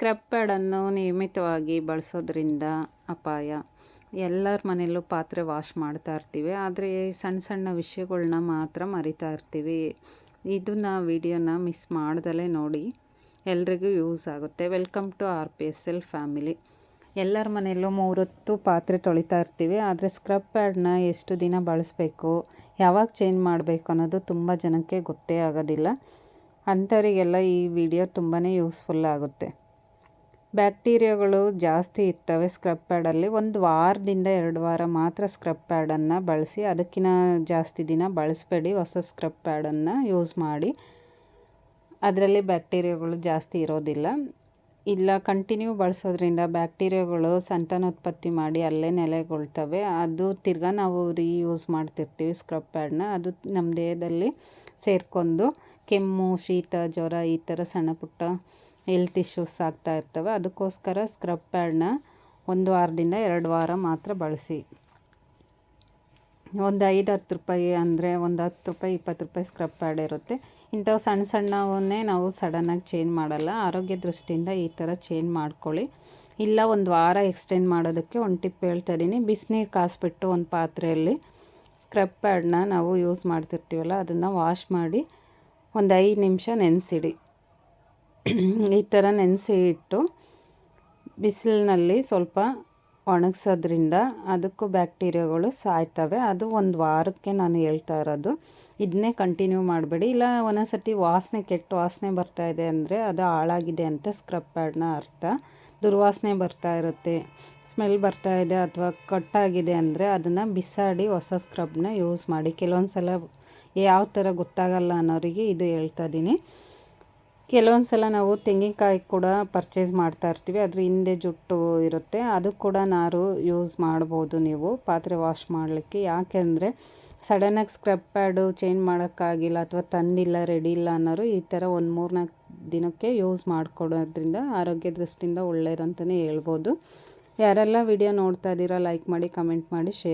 Scrub ಪ್ಯಾಡನ್ನು ನಿಯಮಿತವಾಗಿ ಬಳಸೋದ್ರಿಂದ ಅಪಾಯ. ಎಲ್ಲರ ಮನೆಯಲ್ಲೂ ಪಾತ್ರೆ ವಾಶ್ ಮಾಡ್ತಾ ಇರ್ತೀವಿ, ಆದರೆ ಸಣ್ಣ ಸಣ್ಣ ವಿಷಯಗಳನ್ನ ಮಾತ್ರ ಮರಿತಾ ಇರ್ತೀವಿ. ಇದನ್ನ ವಿಡಿಯೋನ ಮಿಸ್ ಮಾಡ್ದಲೇ ನೋಡಿ ಎಲ್ರಿಗೂ ಯೂಸ್ ಆಗುತ್ತೆ. Welcome to R P S L family. ಎಲ್ಲರ ಮನೆಯಲ್ಲೂ ಮೂರೊತ್ತು ಪಾತ್ರೆ ತೊಳಿತಾ ಇರ್ತೀವಿ, ಆದರೆ ಸ್ಕ್ರಬ್ ಪ್ಯಾಡನ್ನ ಎಷ್ಟು ದಿನ ಬಳಸಬೇಕು, ಯಾವಾಗ ಚೇಂಜ್ ಮಾಡಬೇಕು ಅನ್ನೋದು ತುಂಬ ಜನಕ್ಕೆ ಗೊತ್ತೇ ಆಗೋದಿಲ್ಲ. ಅಂಥವರಿಗೆಲ್ಲ ಈ ವಿಡಿಯೋ ತುಂಬಾ ಯೂಸ್ಫುಲ್ ಆಗುತ್ತೆ. ಬ್ಯಾಕ್ಟೀರಿಯಾಗಳು ಜಾಸ್ತಿ ಇರ್ತವೆ. ಸ್ಕ್ರಬ್ ಪ್ಯಾಡಲ್ಲಿ ಒಂದು ವಾರದಿಂದ ಎರಡು ವಾರ ಮಾತ್ರ ಸ್ಕ್ರಬ್ ಪ್ಯಾಡನ್ನು ಬಳಸಿ ಅದಕ್ಕಿಂತ ಜಾಸ್ತಿ ದಿನ ಬಳಸಬೇಡಿ. ಹೊಸ ಸ್ಕ್ರಬ್ ಪ್ಯಾಡನ್ನು ಯೂಸ್ ಮಾಡಿ. ಅದರಲ್ಲಿ ಬ್ಯಾಕ್ಟೀರಿಯಾಗಳು ಜಾಸ್ತಿ ಇರೋದಿಲ್ಲ. ಇಲ್ಲ, ಕಂಟಿನ್ಯೂ ಬಳಸೋದ್ರಿಂದ ಬ್ಯಾಕ್ಟೀರಿಯಾಗಳು ಸಂತಾನೋತ್ಪತ್ತಿ ಮಾಡಿ ಅಲ್ಲೇ ನೆಲೆಗೊಳ್ತವೆ. ಅದು ತಿರ್ಗಾ ನಾವು ರೀಯೂಸ್ ಮಾಡ್ತಿರ್ತೀವಿ ಸ್ಕ್ರಬ್ ಪ್ಯಾಡನ್ನ. ಅದು ನಮ್ಮ ದೇಹದಲ್ಲಿ ಸೇರ್ಕೊಂಡು ಕೆಮ್ಮು, ಶೀತ, ಜ್ವರ ಈ ಥರ ಸಣ್ಣ ಪುಟ್ಟ ಹೆಲ್ತ್ ಇಶ್ಯೂಸ್ ಆಗ್ತಾ ಇರ್ತವೆ. ಅದಕ್ಕೋಸ್ಕರ ಸ್ಕ್ರಬ್ ಪ್ಯಾಡನ್ನ ಒಂದು ವಾರದಿಂದ ಎರಡು ವಾರ ಮಾತ್ರ ಬಳಸಿ. ಒಂದು ಐದು ಹತ್ತು ರೂಪಾಯಿ ಅಂದರೆ ಒಂದು ಹತ್ತು ರೂಪಾಯಿ, ಇಪ್ಪತ್ತು ರೂಪಾಯಿ ಸ್ಕ್ರಬ್ ಪ್ಯಾಡ್ ಇರುತ್ತೆ. ಇಂಥವು ಸಣ್ಣ ಸಣ್ಣವನ್ನೇ ನಾವು ಸಡನ್ನಾಗಿ ಚೇಂಜ್ ಮಾಡಲ್ಲ. ಆರೋಗ್ಯ ದೃಷ್ಟಿಯಿಂದ ಈ ಥರ ಚೇಂಜ್ ಮಾಡ್ಕೊಳ್ಳಿ. ಇಲ್ಲ, ಒಂದು ವಾರ ಎಕ್ಸ್ಟೆಂಡ್ ಮಾಡೋದಕ್ಕೆ ಒಂದು ಟಿಪ್ ಹೇಳ್ತಾ ಇದ್ದೀನಿ. ಬಿಸಿನೀರು ಕಾಸಿಬಿಟ್ಟು ಒಂದು ಪಾತ್ರೆಯಲ್ಲಿ ಸ್ಕ್ರಬ್ ಪ್ಯಾಡನ್ನ ನಾವು ಯೂಸ್ ಮಾಡ್ತಿರ್ತೀವಲ್ಲ, ಅದನ್ನು ವಾಶ್ ಮಾಡಿ ಒಂದು ಐದು ನಿಮಿಷ ನೆನೆಸಿಡಿ. ಈ ಥರ ನೆನೆಸಿ ಇಟ್ಟು ಬಿಸಿಲಿನಲ್ಲಿ ಸ್ವಲ್ಪ ಒಣಗಿಸೋದ್ರಿಂದ ಅದಕ್ಕೂ ಬ್ಯಾಕ್ಟೀರಿಯಾಗಳು ಸಾಯ್ತವೆ. ಅದು ಒಂದು ವಾರಕ್ಕೆ ನಾನು ಹೇಳ್ತಾ ಇರೋದು. ಇದನ್ನೇ ಕಂಟಿನ್ಯೂ ಮಾಡಬೇಡಿ. ಇಲ್ಲ ಒಂದೊಂದ್ಸತಿ ವಾಸನೆ, ಕೆಟ್ಟ ವಾಸನೆ ಬರ್ತಾ ಇದೆ ಅಂದರೆ ಅದು ಹಾಳಾಗಿದೆ ಅಂತ ಸ್ಕ್ರಬ್ ಪ್ಯಾಡ್ನ ಅರ್ಥ. ದುರ್ವಾಸನೆ ಬರ್ತಾ ಇರುತ್ತೆ. ಸ್ಮೆಲ್ ಬರ್ತಾ ಇದೆ ಅಥವಾ ಕಟ್ಟಾಗಿದೆ ಅಂದರೆ ಅದನ್ನು ಬಿಸಾಡಿ ಹೊಸ ಸ್ಕ್ರಬ್ನ ಯೂಸ್ ಮಾಡಿ. ಕೆಲವೊಂದು ಸಲ ಯಾವ ಥರ ಗೊತ್ತಾಗಲ್ಲ ಅನ್ನೋರಿಗೆ ಇದು ಹೇಳ್ತಾ ಇದ್ದೀನಿ. ಕೆಲವೊಂದು ಸಲ ನಾವು ತೆಂಗಿನಕಾಯಿ ಕೂಡ ಪರ್ಚೇಸ್ ಮಾಡ್ತಾ ಇರ್ತೀವಿ. ಅದ್ರ ಹಿಂದೆ ಜುಟ್ಟು ಇರುತ್ತೆ. ಅದು ಕೂಡ ನಾರು ಯೂಸ್ ಮಾಡ್ಬೋದು ನೀವು. ಪಾತ್ರೆ ವಾಶ್ ಮಾಡಲಿಕ್ಕೆ. ಯಾಕೆಂದರೆ ಸಡನ್ನಾಗಿ ಸ್ಕ್ರಬ್ ಪ್ಯಾಡು ಚೇಂಜ್ ಮಾಡೋಕ್ಕಾಗಿಲ್ಲ ಅಥವಾ ತಂದಿಲ್ಲ ರೆಡಿ ಇಲ್ಲ ಅನ್ನೋರು ಈ ಥರ ಒಂದು ಮೂರ್ನಾಲ್ಕು ದಿನಕ್ಕೆ ಯೂಸ್ ಮಾಡ್ಕೊಡೋದ್ರಿಂದ ಆರೋಗ್ಯ ದೃಷ್ಟಿಯಿಂದ ಒಳ್ಳೆಯದಂತಲೇ ಹೇಳ್ಬೋದು. ಯಾರೆಲ್ಲ ವಿಡಿಯೋ ನೋಡ್ತಾ ಇದ್ದೀರಾ ಲೈಕ್ ಮಾಡಿ ಕಮೆಂಟ್ ಮಾಡಿ ಶೇರ್